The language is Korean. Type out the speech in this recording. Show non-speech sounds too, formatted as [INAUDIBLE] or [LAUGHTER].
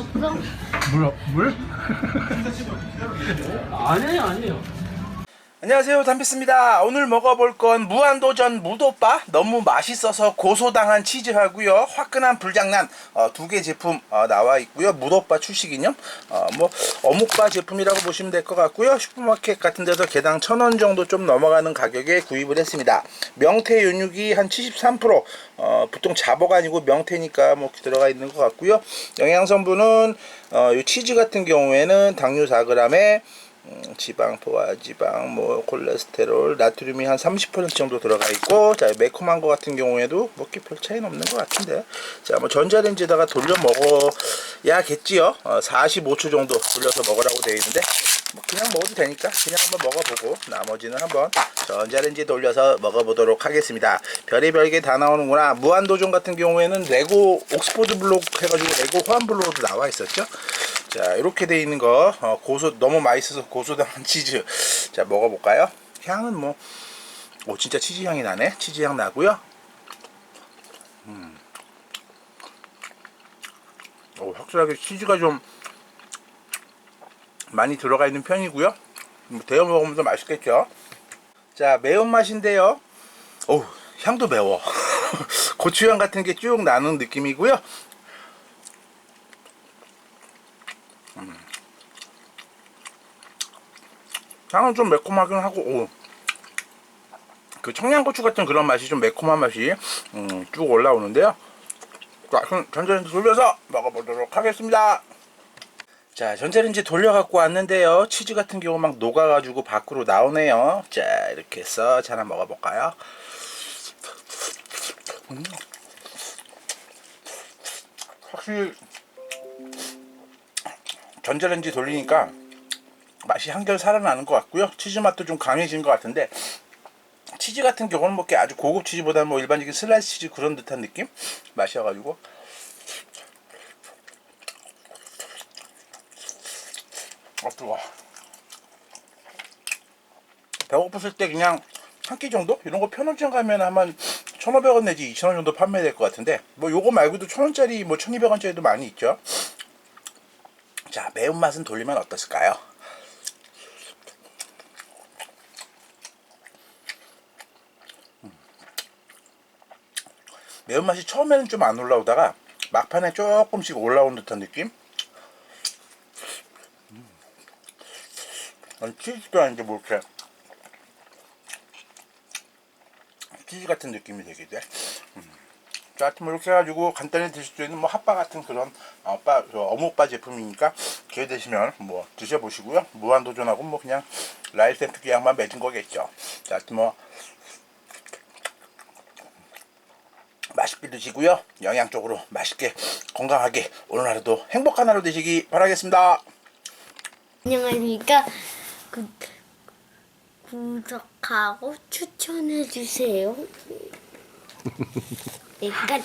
없어? 물? [LAUGHS] 물? 아니에요, 아니에요. 안녕하세요 담비스입니다. 오늘 먹어볼 건 무한도전 무도빠. 너무 맛있어서 고소당한 치즈하고요. 화끈한 불장난 어, 두 개 제품 어, 나와 있고요. 무도빠 출시 기념 어, 뭐 어묵바 제품이라고 보시면 될 것 같고요. 슈퍼마켓 같은 데서 개당 천 원 정도 좀 넘어가는 가격에 구입을 했습니다. 명태 연육이 한 73% 어, 보통 자버가 아니고 명태니까 뭐 들어가 있는 것 같고요. 영양 성분은 어, 이 치즈 같은 경우에는 당류 4g에 음, 지방, 포화지방, 뭐 콜레스테롤, 나트륨이 한 30% 정도 들어가 있고, 자 매콤한 거 같은 경우에도 먹기 별 차이는 없는 것 같은데, 자 뭐 전자레인지에다가 돌려 먹어야겠지요. 어, 45초 정도 돌려서 먹으라고 되어 있는데, 뭐 그냥 먹어도 되니까 그냥 한번 먹어보고 나머지는 한번 전자레인지에 돌려서 먹어보도록 하겠습니다. 별의별 게 다 나오는구나. 무한도전 같은 경우에는 레고 옥스포드 블록 해가지고 레고 호환 블록도 나와 있었죠. 자 이렇게 돼 있는 거 어, 고소 너무 맛있어서 고소당한 [LAUGHS] 치즈 자 먹어볼까요 향은 뭐 오 진짜 치즈 향이 나네 치즈 향 나고요 음. 오 확실하게 치즈가 좀 많이 들어가 있는 편이고요. 뭐 데워 먹으면 더 맛있겠죠? 자 매운맛인데요. 오 향도 매워. [LAUGHS] 고추향 같은 게 쭉 나는 느낌이고요. 향은 좀 매콤하긴 하고 오. 그 청양고추 같은 그런 맛이 좀 매콤한 맛이 음, 쭉 올라오는데요. 자 그럼 전자레인지 돌려서 먹어보도록 하겠습니다 자 전자레인지 돌려 갖고 왔는데요 치즈 같은 경우 막 녹아 가지고 밖으로 나오네요 자 이렇게 해서 자 하나 먹어 볼까요 음. 확실히 전자레인지 돌리니까 맛이 한결 살아나는 것 같고요. 치즈 맛도 좀 강해진 것 같은데 치즈 같은 경우는 뭐 아주 고급 치즈보다는 뭐 일반적인 슬라이스 치즈 그런 듯한 느낌 맛이어가지고 아 뜨거. 배고팠을 때 그냥 한 끼 정도 이런 거 편의점 가면 아마 1,500원 내지 2,000원 정도 판매될 것 같은데 뭐 요거 말고도 1,000원짜리 뭐 1,200원짜리도 많이 있죠. 자 매운맛은 돌리면 어떻을까요? 매운맛이 처음에는 좀 안 올라오다가 막판에 조금씩 올라온 듯한 느낌? 아니, 치즈도 아닌데 뭐 이렇게 치즈 같은 느낌이 되게 돼. 음. 자, 하여튼 뭐 이렇게 해가지고 간단히 드실 수 있는 뭐 핫바 같은 그런 어, 빠, 저 어묵바 제품이니까 기회 되시면 뭐 드셔보시고요. 무한도전하고 뭐 그냥 라이센스 계약만 맺은 거겠죠. 자, 하여튼 뭐 맛있게 드시고요. 영양적으로 맛있게 건강하게 오늘 하루도 행복한 하루 되시기 바라겠습니다. 안녕하십니까. 구, 구독하고 추천해주세요. [LAUGHS] 네, 끝.